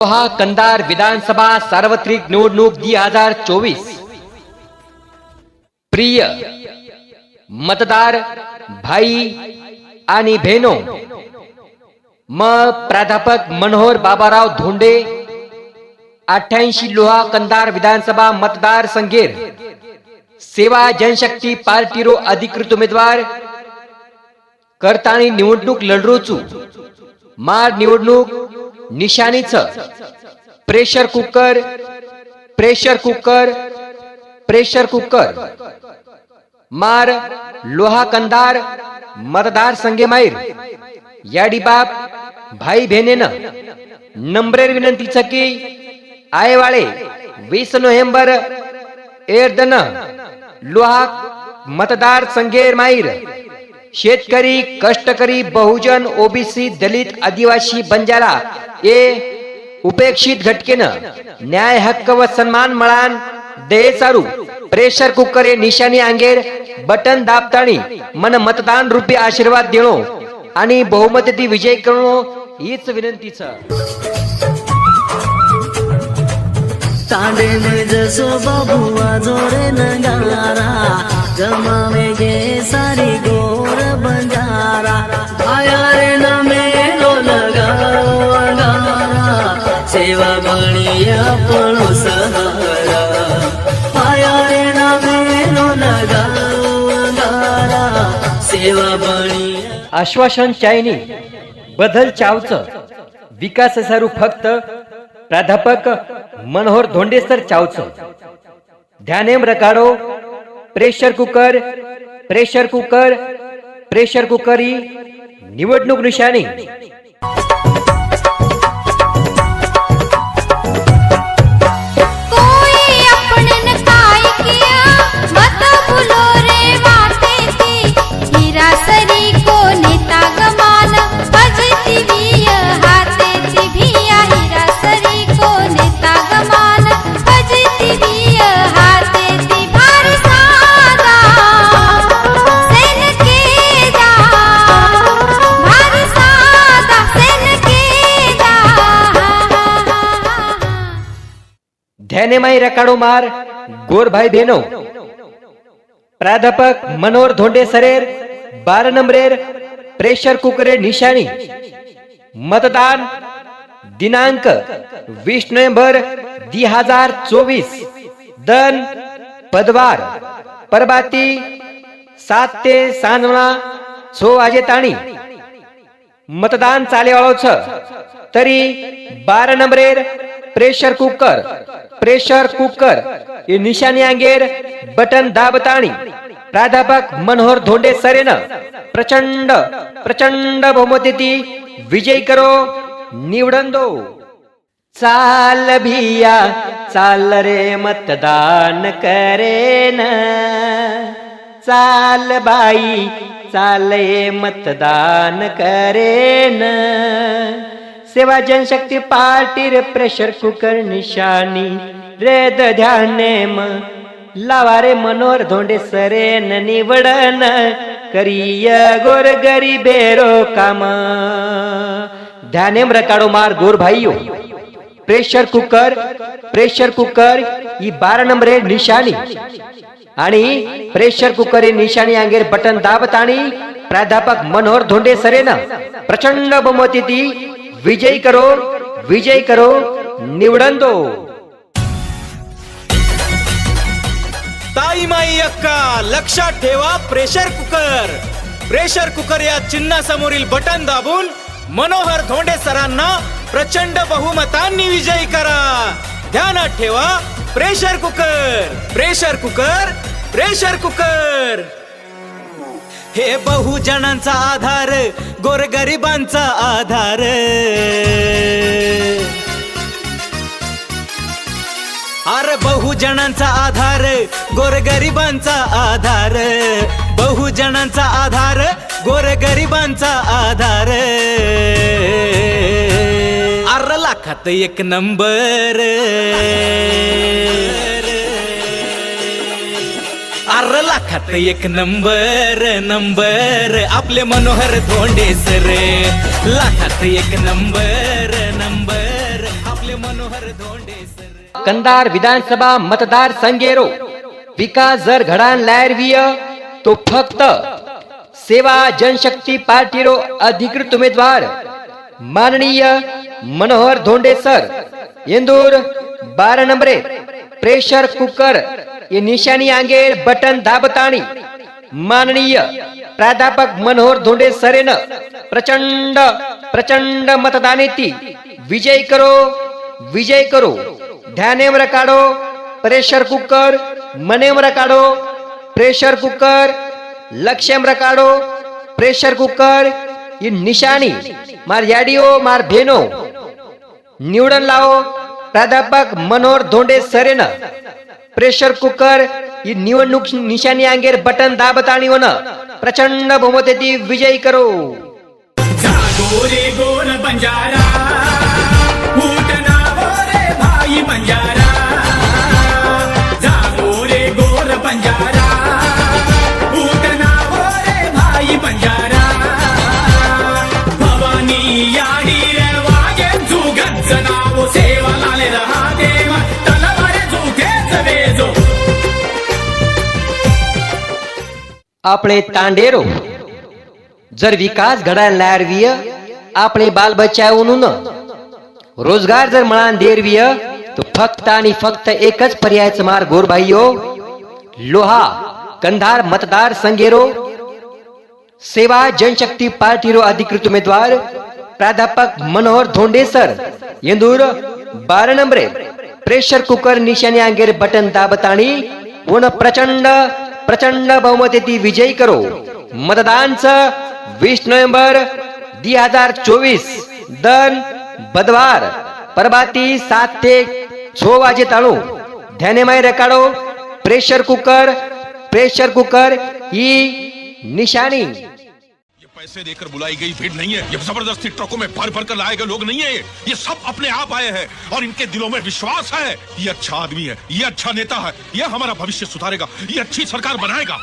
लोहा कंदार विधानसभा सार्वत्रिक निवडणूक दी हजार चोवीस. प्रिय मतदार भाई आणि बहिनो म प्राध्यापक मनोहर बाबाराव धोंडे अठ्ठ्याऐंशी लोहा कंदार विधानसभा मतदार संघेर सेवा जनशक्ती पार्टीरो अधिकृत उमेदवार करताना निवडणूक लढरोचू मार निवडणूक निशाणीच. Pressure cooker pressure cooker pressure cooker मार लोहा कंदार मतदार संगे माईर याडी बाप भाई बहिणीनं. नंबरेर विनंतीच की आयवाळे वीस नोव्हेंबर एर्दन लोहा मतदार संगेर माईर शेतकरी कष्टकरी बहुजन ओबीसी दलित आदिवासी बंजारा हे उपेक्षित घटकेनं न्याय हक्क व सन्मान मळान दे चारू प्रेशर कुकर हे निशाणी अंगेर बटन दाबताणी मन मतदान रूपी आशीर्वाद देणो आणि बहुमतती विजय करणो हीच विनंतीच. तांडे जसो बाबू जोरे नगारा जमावे गे सारी गो सेवा बणिया पणो सहारा. आया रे न मेलो सेवा बणिया आश्वासन चायनी बदल चावचं. विकास सारू फक्त प्राध्यापक मनोहर धोंडेसर चावच. ध्यानेम रकाडो pressure cooker pressure cooker pressure कुकरी निवडणूक निशाणी. ध्यानेमाई रकाडो मार गोरभाई भेनो। प्राध्यापक मनोहर धोंडे सरेर बारा नंबरेर प्रेशर कुकरेर निशाणी। मतदान दिनांक वीस नोव्हेंबर दी हजार चोवीस दन पदवार परबाती सात ते सानवा छो वाजे ताणी। मतदान चालेवाळो छ तरी बारा नंबरेर प्रेशर कुकर प्रेशर कुकर हे निशाणी अंगेर बटन दाबताणी प्राध्यापक मनोहर धोंडे सरेन प्रचंड प्रचंड बहुमती विजय करो निवडून दो चाल भिया चाल रे मतदान करेन. चाल बाई चाल मतदान करेन. सेवा जनशक्ती पार्टी रे प्रेशर कुकर निशाणी. रे ध्यानेम लावा रे मनोहर धोंडे सरेन निवडन. करिय गोर गरी बेरो काम. ध्यानेम रकाडो मार गोर भाईयो. प्रेशर कुकर प्रेशर कुकर ही बारा नंबर आहे निशाणी. आणि प्रेशर कुकर ही निशाणी अंगेर बटन दाबताणी प्राध्यापक मनोहर धोंडे सरेन. प्रचंड बहुमती ती विजय करो विजय करो निवडून दो ताई माई अक्का लक्षात ठेवा प्रेशर कुकर. प्रेशर कुकर या चिन्हासमोरील बटन दाबून मनोहर धोंडे सरांना प्रचंड बहुमतांनी विजयी करा. ध्यानात ठेवा pressure cooker pressure cooker pressure cooker. हे बहुजनांचा आधार गोरगरिबांचा आधार. अरे बहुजनांचा आधार गोरगरिबांचा आधार. बहुजनांचा आधार गोरगरिबांचा आधार. अर लाखात एक नंबर. अर लाखात एक नंबर नंबर. आपले मनोहर धोंडे सर. लाखात एक नंबर नंबर. आपले मनोहर धोंडे सर. कंधार विधानसभा मतदार संघेरो. विकास जर घडान लायरवीय तो फक्त सेवा जनशक्ती पार्टीरो अधिकृत उमेदवार. माननीय मनोहर धोंडे सर. इंदूर बारा नंबरे प्रेशर कुकर. ये निशानी आंगेर बटन दाबताणी माननीय प्राध्यापक मनोहर धोंडे सरेन प्रचंड प्रचंड मतदानेती विजय करो विजय करो ध्यानेम रकाडो प्रेशर कुकर मनेम रकाडो प्रेशर कुकर लक्ष्यम रकाडो प्रेशर कुकर ही निशाणी मार याडिओ मार भेनो निवडून लावो प्राध्यापक मनोहर धोंडे सरेन प्रेशर कुकर ही निवडणूक निशाणी अंगेर बटन दाबताणी वन प्रचंड बहुमतेची विजयी करो આપણે તાંડેરો जर विकास घडायला लारवीय આપણે बाल बचावून रोजगार जर मळान देरवीय तो फक्त आणि फक्त एकच पर्यायच मार्ग गोरभाईयो लोहा कंधार मतदार संघेरो सेवा जनशक्ती पार्टीरो अधिकृत उमेदवार प्राध्यापक मनोहर धोंडे सर इंदूर बारा नंबरे प्रेशर कुकर निशाणी अंगेर बटन दाबताणी उन प्रचंड प्रचंड बहुमतेती विजयी करो. मतदानचं वीस नोव्हेंबर दी हजार चोवीस दन बदवार परबाती सात ते छो वाजे ताणू ध्यानेमाय रेकाडो प्रेशर कुकर प्रेशर कुकर ही निशाणी. पैसे देकर बुलाई गई भीड़ नहीं है। ये ज़बरदस्ती ट्रकों में भर भर कर लाए गए लोग नहीं है ये। सब अपने आप आए हैं और इनके दिलों में विश्वास है। ये अच्छा आदमी है, ये अच्छा नेता है ये हमारा भविष्य सुधारेगा, ये अच्छी सरकार बनाएगा।